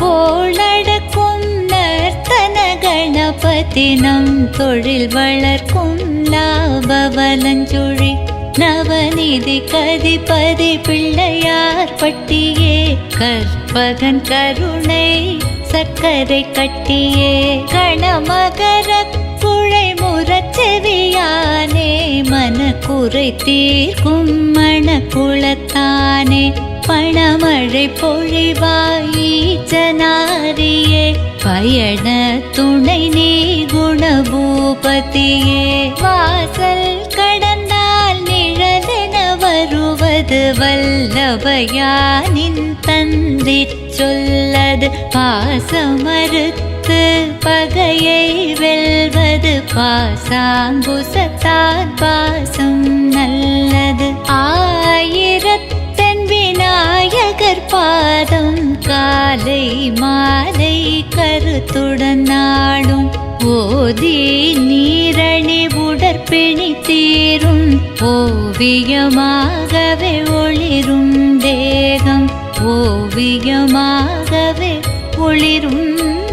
கோளடக்கும் நர்த்தன கணபதி நம் தொழில் வளர்க்கும் லாபவலஞ்சுழி. நவநிதி கதிபதி பிள்ளையார் பட்டியே கற்பகன் கருணை சர்க்கரை கட்டியே. கணமகர குழை முரச்செவியானே மனக்குறை தீர்க்கும் மணக்குளத்தானே பணமழை பொழிவாயீச்சனாரியே பயண துணை நீ குணபூபதியே. வாசல் கடந்தால் நிழலென வருவது வல்லபயானின் தந்தி சொல்லது. பாசமறுத்து பகையை வெல்வது பாசாங்குசத்தான் பா காலை மாலை கருத்துடன் நாடும். ஓதி நீரணி உடற்பிணி தீரும். ஓவியமாகவே ஒளிரும் தேகம். ஓவியமாகவே ஒளிரும்